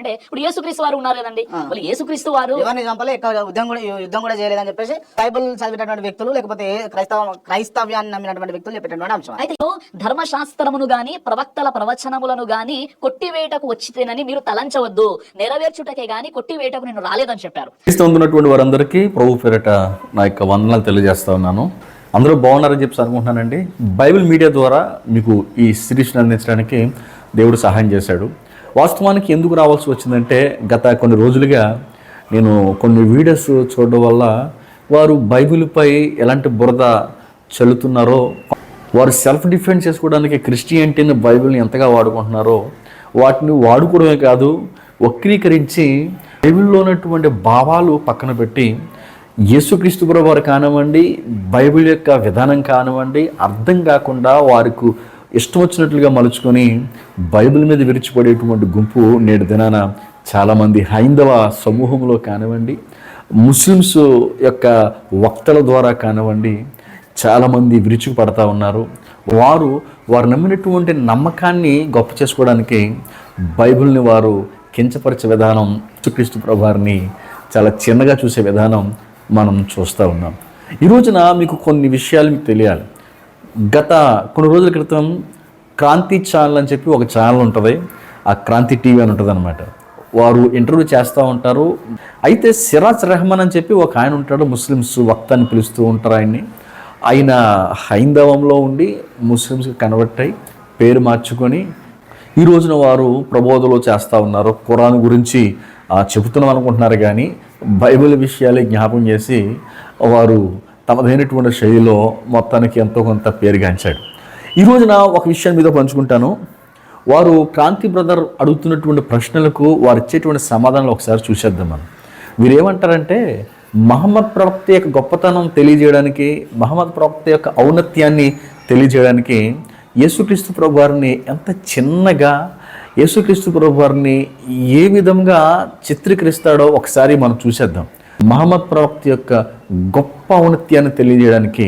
అంటే ఇప్పుడు యేసుక్రీస్తు వారు ఉన్నారు కదండి. వాళ్ళు యేసుక్రీస్తు వారు ఎవరిని చంపలే యుద్ధం కూడా యుద్ధం కూడా చేయలేదని చెప్పేసి బైబుల్ చదివినటువంటి వ్యక్తులు లేకపోతే క్రైస్తవ క్రైస్తవ్యాన్ని నమ్మినటువంటి వ్యక్తులు చెప్పేటటువంటి అంశం అయితే ధర్మశాస్త్రమును గాని ప్రవక్తల ప్రవచనములను గాని కొట్టివేటకు వచ్చితేనని మీరు తలంచవద్దు. నెరవేర్చుటకే గాని కొట్టివేటకు నేను రాలేదని చెప్పారు. క్రీస్తున్నటువంటి వారందరికీ ప్రభు పేరిట నా యొక్క వందనాలు తెలియజేస్తా ఉన్నాను. అందరూ బాగున్నారని చెప్పి అనుకుంటున్నానండి. బైబిల్ మీడియా ద్వారా మీకు ఈ సిరీస్ని అందించడానికి దేవుడు సహాయం చేశాడు. వాస్తవానికి ఎందుకు రావాల్సి వచ్చిందంటే గత కొన్ని రోజులుగా నేను కొన్ని వీడియోస్ చూడడం వల్ల వారు బైబిల్పై ఎలాంటి బురద చల్లుతున్నారో వారు సెల్ఫ్ డిఫెన్స్ చేసుకోవడానికి క్రిస్టియానిటీని బైబిల్ని ఎంతగా వాడుకుంటున్నారో వాటిని వాడుకోవడమే కాదు వక్రీకరించి బైబిల్లో ఉన్నటువంటి భావాలు పక్కన పెట్టి యేసుక్రీస్తు ప్రభు వారు కానివ్వండి బైబిల్ యొక్క విధానం కానివ్వండి అర్థం కాకుండా వారికి ఇష్టం వచ్చినట్లుగా మలుచుకొని బైబిల్ మీద విరిచిపడేటువంటి గుంపు నేటి దినాన చాలామంది హైందవ సమూహంలో కానివ్వండి ముస్లిమ్స్ యొక్క వక్తల ద్వారా కానివ్వండి చాలామంది విరుచుకు పడతా ఉన్నారు. వారు వారు నమ్మినటువంటి నమ్మకాన్ని గొప్ప చేసుకోవడానికి బైబిల్ని వారు కించపరిచే విధానం చుక్రీస్తు ప్రభువారిని చాలా చిన్నగా చూసే విధానం మనం చూస్తూ ఉన్నాం. ఈ రోజున మీకు కొన్ని విషయాలు మీకు తెలియాలి. గత కొన్ని రోజుల క్రితం క్రాంతి ఛానల్ అని చెప్పి ఒక ఛానల్ ఉంటుంది. ఆ క్రాంతి టీవీ అని ఉంటుంది అనమాట వారు ఇంటర్వ్యూ చేస్తూ ఉంటారు. అయితే సిరాజ్ రెహమాన్ అని చెప్పి ఒక ఆయన ఉంటాడు ముస్లిమ్స్ వక్త అని పిలుస్తూ ఉంటారు ఆయన్ని. ఆయన హైందవంలో ఉండి ముస్లిమ్స్కి కన్వర్ట్ అయ్యి పేరు మార్చుకొని ఈ రోజున వారు ప్రబోధలు చేస్తూ ఉన్నారు. ఖురాన్ గురించి చెబుతున్నాం అనుకుంటున్నారు కానీ బైబిల్ విషయాలే జ్ఞాపం చేసి వారు తమదైనటువంటి శైలిలో మొత్తానికి ఎంతో కొంత పేరుగాంచాడు. ఈ రోజున ఒక విషయం మీద పంచుకుంటాను. వారు క్రాంతి బ్రదర్ అడుగుతున్నటువంటి ప్రశ్నలకు వారు ఇచ్చేటువంటి సమాధానాలు ఒకసారి చూసేద్దాం మనం. వీరు ఏమంటారంటే మహమ్మద్ ప్రవక్త యొక్క గొప్పతనం తెలియజేయడానికి మహమ్మద్ ప్రవక్త యొక్క ఔన్నత్యాన్ని తెలియజేయడానికి యేసుక్రీస్తు ప్రభు వారిని ఎంత చిన్నగా యేసుక్రీస్తు ప్రభు వారిని ఏ విధంగా చిత్రీకరిస్తాడో ఒకసారి మనం చూసేద్దాం. మహమ్మద్ ప్రవక్త యొక్క గొప్ప ఔన్నత్యాన్ని తెలియజేయడానికి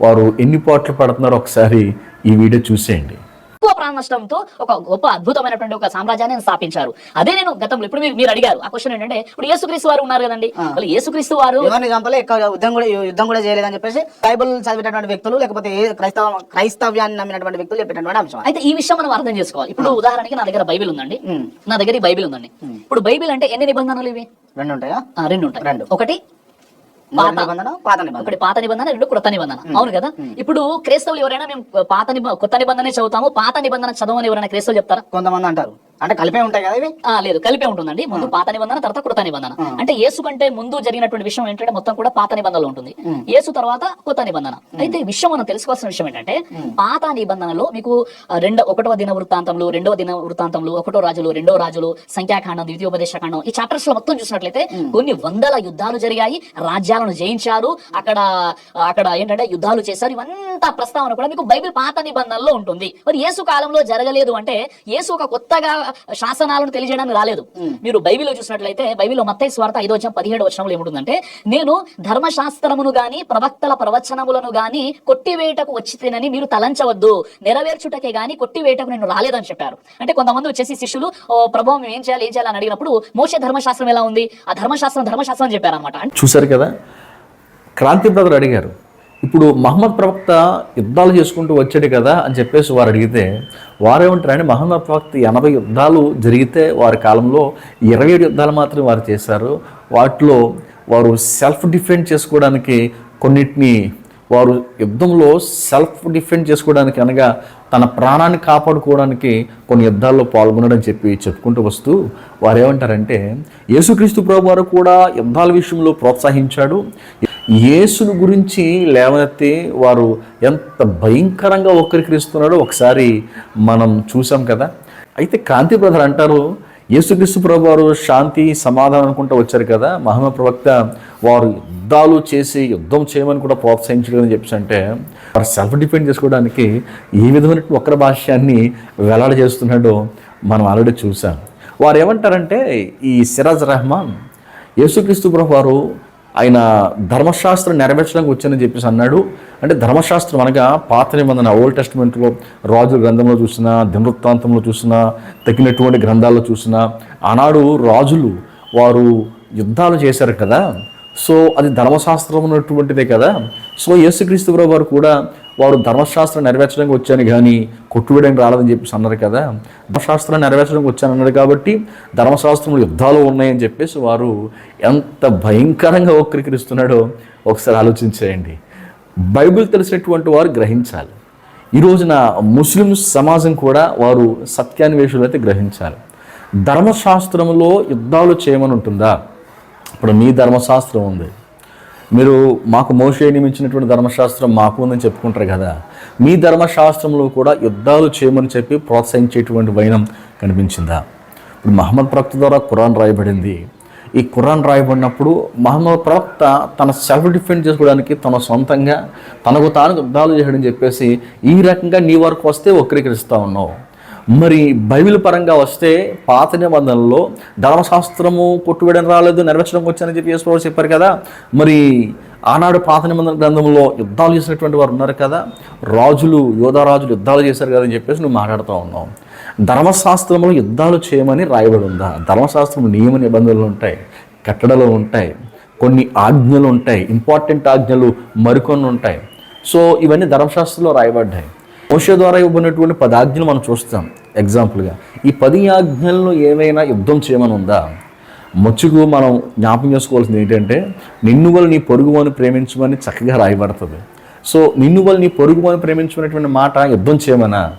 వారు ఎన్ని పాటలు పడుతున్నారో ఒకసారి ఈ వీడియో చూసేయండి. ఎక్కువ ప్రాణ నష్టంతో ఒక గొప్ప అద్భుతమైనటువంటి ఒక సామ్రాజ్యాన్ని స్థాపించారు. అదే నేను గతంలో ఇప్పుడు మీరు మీరు అడిగారు. ఆ క్వశ్చన్ ఏంటంటే ఇప్పుడు యేసుక్రీస్తు వారు ఉన్నారు కదండి. వాళ్ళు యేసుక్రీస్తు వారు చంపలే యుద్ధం కూడా యుద్ధం కూడా చేయలేదని చెప్పేసి బైబుల్ చదివినటువంటి వ్యక్తులు లేకపోతే క్రైస్తవ క్రైస్తవ్యాన్ని నమ్మినటువంటి వ్యక్తులు చెప్పేటటువంటి అంశం అయితే ఈ విషయం మనం అర్థం చేసుకోవాలి. ఇప్పుడు ఉదాహరణకి నా దగ్గర బైబిల్ ఉందండి. నా దగ్గర ఈ బైబిల్ ఉందండి. ఇప్పుడు బైబిల్ అంటే ఎన్ని నిబంధనలు ఇవి? రెండు ఉంటాయా? ఆ, రెండు ఉంటాయి. రెండు. ఒకటి మొదటి నిబంధన పాత నిబంధన. పాత నిబంధన రెండు కొత్త నిబంధన. అవును కదా? ఇప్పుడు క్రైస్తవులు ఎవరైనా మేము పాత నిబ కొత్త నిబంధన చదువుతాము పాత నిబంధన చదవని ఎవరైనా క్రైస్తవులు చెప్తారా? కొంతమంది అంటారు. అంటే కలిపే ఉంటాయి కదా ఇవి? ఆ లేదు కలిపే ఉంటుందండి. ముందు పాత నిబంధన తర్వాత కృత నిబంధన. అంటే యేసు కంటే ముందు జరిగినటువంటి విషయం ఏంటంటే మొత్తం కూడా పాత నిబంధనలో ఉంటుంది. యేసు తర్వాత కొత్త నిబంధన. అయితే ఈ విషయం మనం తెలుసుకోవాల్సిన విషయం ఏంటంటే పాత నిబంధనలో మీకు రెండో ఒకటవ దిన వృత్తాంతంలో రెండవ దిన వృత్తాంతంలో ఒకటో రాజులు రెండో రాజులు సంఖ్యాకాండం ద్వితీయోపదేశ కాండం ఈ చాప్టర్స్లో మొత్తం చూసినట్లయితే కొన్ని వందల యుద్ధాలు జరిగాయి రాజ్యాలను జయించారు అక్కడ అక్కడ ఏంటంటే యుద్ధాలు చేశారు. ఇవంతా ప్రస్తావన కూడా మీకు బైబిల్ పాత నిబంధనలో ఉంటుంది. మరి యేసు కాలంలో జరగలేదు అంటే యేసు ఒక కొత్తగా శాసనాలను తెలియజేయడానికి రాలేదు. మీరు బైబిల్లో చూసినట్లయితే బైబిల్లో మత్తయి స్వార్థ ఐదో వచ్చం పదిహేడు వచనంలో ఏముంటుందంటే నేను ధర్మశాస్త్రమును గాని ప్రవక్తల ప్రవచనములను గాని కొట్టివేటకు వచ్చితేనని మీరు తలంచవద్దు. నెరవేర్చుటకే గాని కొట్టివేటకు నేను రాలేదని చెప్పారు. అంటే కొంతమంది వచ్చేసి శిష్యులు ఓ ప్రభావం ఏం చేయాలి ఏం చేయాలి అని అడిగినప్పుడు మోసే ధర్మశాస్త్రం ఎలా ఉంది? ఆ ధర్మశాస్త్రం ధర్మశాస్త్రం అని చెప్పారన్నమాట. చూశారు కదా? క్రాంతి బ్రదర్ అడిగారు ఇప్పుడు మహమ్మద్ ప్రవక్త యుద్ధాలు చేసుకుంటూ వచ్చాడు కదా అని చెప్పేసి వారు అడిగితే వారేమంటారంటే మహమ్మద్ ప్రవక్త ఎనభై యుద్ధాలు జరిగితే వారి కాలంలో ఇరవై ఏడు యుద్ధాలు మాత్రమే వారు చేశారు. వాటిలో వారు సెల్ఫ్ డిఫెండ్ చేసుకోవడానికి కొన్నిటిని వారు యుద్ధంలో సెల్ఫ్ డిఫెండ్ చేసుకోవడానికి అనగా తన ప్రాణాన్ని కాపాడుకోవడానికి కొన్ని యుద్ధాల్లో పాల్గొనడం చెప్పి చెప్పుకుంటూ వస్తూ వారు ఏమంటారంటే యేసుక్రీస్తు ప్రభు వారు కూడా యుద్ధాల విషయంలో ప్రోత్సహించాడు. యేసును గురించి లేవనెత్తి వారు ఎంత భయంకరంగా వక్రీకరిస్తున్నాడో ఒకసారి మనం చూసాం కదా. అయితే కాంతి బ్రదర్ అంటారు యేసుక్రీస్తు ప్రభు వారు శాంతి సమాధానం అనుకుంటూ వచ్చారు కదా. మహమ్మ ప్రవక్త వారు యుద్ధాలు చేసి యుద్ధం చేయమని కూడా ప్రోత్సహించలేదని చెప్పి అంటే వారు సెల్ఫ్ డిపెండ్ చేసుకోవడానికి ఏ విధమైన వక్ర భాష్యాన్ని వెల్లడ చేస్తున్నాడో మనం ఆల్రెడీ చూసాం. వారు ఏమంటారంటే ఈ సిరాజ్ రెహమాన్ యేసుక్రీస్తు ప్రభు వారు ఆయన ధర్మశాస్త్రం నెరవేర్చడానికి వచ్చానని చెప్పేసి అన్నాడు. అంటే ధర్మశాస్త్రం అనగా పాత నిబంధన ఓల్డ్ టెస్ట్మెంట్లో రాజుల గ్రంథంలో చూసినా దినవృత్తాంతంలో చూసినా తగినటువంటి గ్రంథాల్లో చూసినా ఆనాడు రాజులు వారు యుద్ధాలు చేశారు కదా. సో అది ధర్మశాస్త్రం ఉన్నటువంటిదే కదా. సో యేసుక్రీస్తు వారు కూడా వారు ధర్మశాస్త్రం నెరవేర్చడానికి వచ్చాను కానీ కొట్టువేయడానికి రాలేదని చెప్పేసి అన్నారు కదా. ధర్మశాస్త్రం నెరవేర్చడానికి వచ్చాను అన్నారు కాబట్టి ధర్మశాస్త్రంలో యుద్ధాలు ఉన్నాయని చెప్పేసి వారు ఎంత భయంకరంగా వక్రీకరిస్తున్నాడో ఒకసారి ఆలోచించేయండి. బైబిల్ తెలిసినటువంటి వారు గ్రహించాలి. ఈ రోజున ముస్లిం సమాజం కూడా వారు సత్యాన్వేషులు అయితే గ్రహించాలి. ధర్మశాస్త్రంలో యుద్ధాలు చేయమని ఉంటుందా? ఇప్పుడు మీ ధర్మశాస్త్రం ఉంది. మీరు మాకు మోసే నియమించినటువంటి ధర్మశాస్త్రం మాకు ఉందని చెప్పుకుంటారు కదా. మీ ధర్మశాస్త్రంలో కూడా యుద్ధాలు చేయమని చెప్పి ప్రోత్సహించేటువంటి వైనం కనిపించిందా? ఇప్పుడు మహమ్మద్ ప్రవక్త ద్వారా ఖురాన్ రాయబడింది. ఈ ఖురాన్ రాయబడినప్పుడు మహమ్మద్ ప్రవక్త తన సెల్ఫ్ డిఫెండ్ చేసుకోవడానికి తన సొంతంగా తనకు తాను యుద్ధాలు చేయడం చెప్పేసి ఈ రకంగా నీ వరకు వస్తే వక్రీకరిస్తూ ఉన్నావు. మరి బైబిల్ పరంగా వస్తే పాత నిబంధనలో ధర్మశాస్త్రము కొట్టువేయడం రాలేదు నెరవేర్చడం వచ్చానని చెప్పి యేసుప్రభు చెప్పారు కదా. మరి ఆనాడు పాత నిబంధన గ్రంథంలో యుద్ధాలు చేసినటువంటి వారు ఉన్నారు కదా. రాజులు యోధారాజులు యుద్ధాలు చేశారు కదా అని చెప్పేసి నువ్వు మాట్లాడుతూ ఉన్నావు. ధర్మశాస్త్రంలో యుద్ధాలు చేయమని రాయబడి ఉందా? ధర్మశాస్త్రం నియమ నిబంధనలు ఉంటాయి కట్టడలు ఉంటాయి కొన్ని ఆజ్ఞలు ఉంటాయి ఇంపార్టెంట్ ఆజ్ఞలు మరికొన్ని ఉంటాయి. సో ఇవన్నీ ధర్మశాస్త్రంలో రాయబడ్డాయి. మోషే ద్వారా ఇవ్వబడినటువంటి పది ఆజ్ఞలు మనం చూస్తాం. ఎగ్జాంపుల్గా ఈ పది ఆజ్ఞలను ఏమైనా యుద్ధం చేయమని ఉందా? మచ్చుకు మనం జ్ఞాపకం చేసుకోవాల్సింది ఏంటంటే నిన్ను వల్ల నీ పొరుగు అని ప్రేమించమని చక్కగా రాయబడుతుంది. సో నిన్ను వల్ల నీ పొరుగు అని ప్రేమించమనేటువంటి మాట యుద్ధం చేయమనా?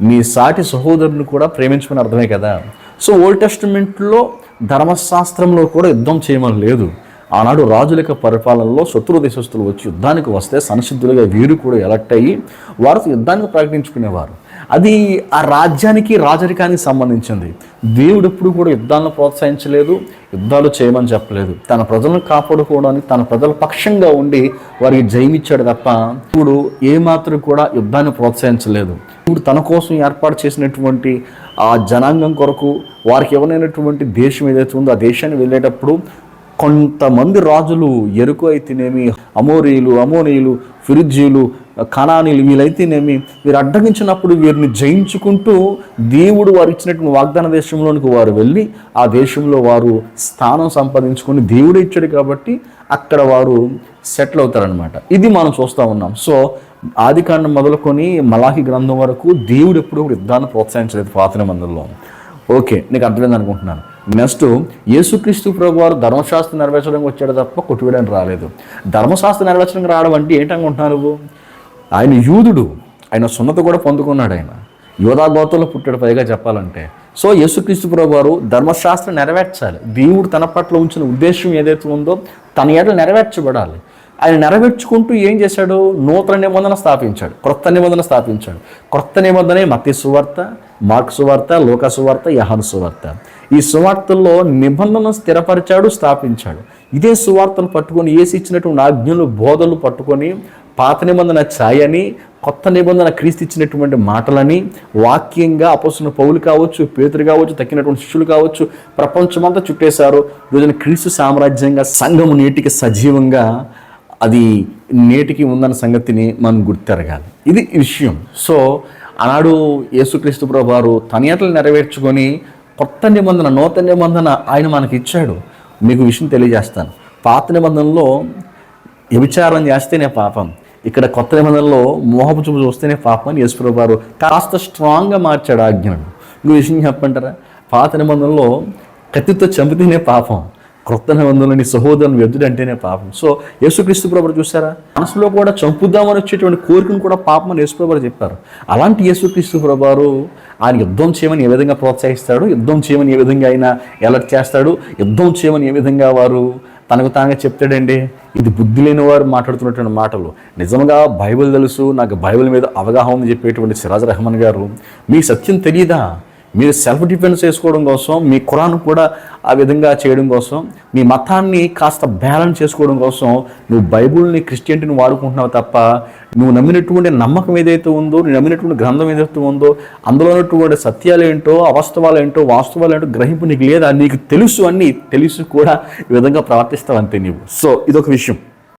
నీ సాటి సహోదరుని కూడా ప్రేమించమని అర్థమే కదా? సో ఓల్డ్ టెస్టిమెంట్లో ధర్మశాస్త్రంలో కూడా యుద్ధం చేయమని లేదు. ఆనాడు రాజుల యొక్క పరిపాలనలో శత్రు దేశస్తులు వచ్చి యుద్ధానికి వస్తే సంసిద్ధులుగా వీరు కూడా ఎలక్ట్ అయ్యి వారితో యుద్ధానికి ప్రకటించుకునేవారు. అది ఆ రాజ్యానికి రాజరికానికి సంబంధించింది. దేవుడు ఎప్పుడు కూడా యుద్ధాలను ప్రోత్సహించలేదు యుద్ధాలు చేయమని చెప్పలేదు. తన ప్రజలను కాపాడుకోవడానికి తన ప్రజల పక్షంగా ఉండి వారికి జయమిచ్చాడు తప్ప ఇప్పుడు ఏమాత్రం కూడా యుద్ధాన్ని ప్రోత్సహించలేదు. ఇప్పుడు తన కోసం ఏర్పాటు చేసినటువంటి ఆ జనాంగం కొరకు వారికి ఇవ్వనైనటువంటి దేశం ఏదైతే ఉందో ఆ దేశాన్ని వెళ్ళేటప్పుడు కొంతమంది రాజులు ఎరుకు అయితేనేమి అమోరీలు అమోనీయులు ఫిరిజీలు కణానీలు వీళ్ళైతేనేమి వీరు అడ్డగించినప్పుడు వీరిని జయించుకుంటూ దేవుడు వారు ఇచ్చినటువంటి వాగ్దాన దేశంలోనికి వారు వెళ్ళి ఆ దేశంలో వారు స్థానం సంపాదించుకొని దేవుడు ఇచ్చాడు కాబట్టి అక్కడ వారు సెటిల్ అవుతారనమాట ఇది మనం చూస్తూ ఉన్నాం. సో ఆదికాండం మొదలుకొని మలాహి గ్రంథం వరకు దేవుడు ఎప్పుడు యుద్ధాన్ని ప్రోత్సహించలేదు పాత మందుల్లో ఓకే నీకు అర్థమైంది అనుకుంటున్నాను. నెక్స్ట్ యేసుక్రీస్తు ప్రభు వారు ధర్మశాస్త్రం నెరవేర్చడానికి వచ్చాడు తప్ప కొట్టువేయడానికి రాలేదు. ధర్మశాస్త్రం నెరవేర్చడానికి రావడం అంటే ఏంటనుకుంటున్నావు నువ్వు? ఆయన యూదుడు. ఆయన సున్నత కూడా పొందుకున్నాడు ఆయన. యోధా పుట్టాడు పైగా చెప్పాలంటే. సో యేసుక్రీస్తు ప్రభు వారు ధర్మశాస్త్రం నెరవేర్చాలి. దేవుడు తన పట్ల ఉంచిన ఉద్దేశం ఏదైతే ఉందో తన ఏడలు నెరవేర్చబడాలి. ఆయన నెరవేర్చుకుంటూ ఏం చేశాడు? నూతన నిబంధన స్థాపించాడు. క్రొత్త నిబంధన స్థాపించాడు. క్రొత్త నిబంధనే మత్తి సువార్త మార్క్ సువార్త లోక సువార్త యహాను సువార్త. ఈ సువార్తల్లో నిబంధన స్థిరపరిచాడు స్థాపించాడు. ఇదే సువార్తను పట్టుకొని ఏసి ఇచ్చినటువంటి ఆజ్ఞలు బోధలు పట్టుకొని పాత నిబంధన ఛాయని కొత్త నిబంధన క్రీస్తు ఇచ్చినటువంటి మాటలని వాక్యంగా అపోసిన పౌలు కావచ్చు పేతురు కావచ్చు తక్కినటువంటి శిష్యులు కావచ్చు ప్రపంచమంతా చుట్టేశారు. రోజున క్రీస్తు సామ్రాజ్యంగా సంఘము నేటికి సజీవంగా అది నేటికి ఉందన్న సంగతిని మనం గుర్తెరగాలి. ఇది విషయం. సో ఆనాడు యేసుక్రీస్తు ప్రభు వారు తన నెరవేర్చుకొని కొత్త నిబంధన నూతన నిబంధన ఆయన మనకి ఇచ్చాడు. మీకు విషయం తెలియజేస్తాను. పాత నిబంధనలో వ్యభిచారం చేస్తేనే పాపం. ఇక్కడ కొత్త నిబంధనలో మోహపు చూపు చూస్తేనే పాపం అని యేసుప్రభు వారు కాస్త స్ట్రాంగ్గా మార్చాడు ఆజ్ఞను. ఇంకో విషయం చెప్పంటారా పాత నిబంధనలో కత్తితో చంపితేనే పాపం. క్రొత్త నిబంధనలో నీ సహోదరుని వ్యర్థుడు అంటేనే పాపం. సో యేసుక్రీస్తు ప్రభు చూసారా? మనసులో కూడా చంపుదామని వచ్చేటువంటి కోరికను కూడా పాపం అని యేసుప్రభు చెప్పారు. అలాంటి యేసుక్రీస్తు ప్రభారు ఆయన యుద్ధం చేయమని ఏ విధంగా ప్రోత్సహిస్తాడు? యుద్ధం చేయమని ఏ విధంగా ఆయన ఎలర్ట్ చేస్తాడు? యుద్ధం చేయమని ఏ విధంగా వారు తనకు తానుగా చెప్తాడండి? ఇది బుద్ధి లేని వారు మాట్లాడుతున్నటువంటి మాటలు. నిజంగా బైబిల్ తెలుసు నాకు బైబిల్ మీద అవగాహన ఉంది చెప్పేటువంటి సిరాజ్ రెహమాన్ గారు మీ సత్యం తెలియదా? మీరు సెల్ఫ్ డిఫెన్స్ చేసుకోవడం కోసం మీ కురాన్ కూడా ఆ విధంగా చేయడం కోసం మీ మతాన్ని కాస్త బ్యాలెన్స్ చేసుకోవడం కోసం నువ్వు బైబుల్ని క్రిస్టియన్టీని వాడుకుంటున్నావు తప్ప నువ్వు నమ్మినటువంటి నమ్మకం ఏదైతే ఉందో నువ్వు నమ్మినటువంటి గ్రంథం ఏదైతే ఉందో అందులో ఉన్నటువంటి సత్యాలు ఏంటో అవస్తవాలు ఏంటో వాస్తవాలు ఏంటో గ్రహింపు నీకు లేదా నీకు తెలుసు అన్ని తెలుసు కూడా ఈ విధంగా ప్రవర్తిస్తావు అంతే నీవు. సో ఇదొక విషయం.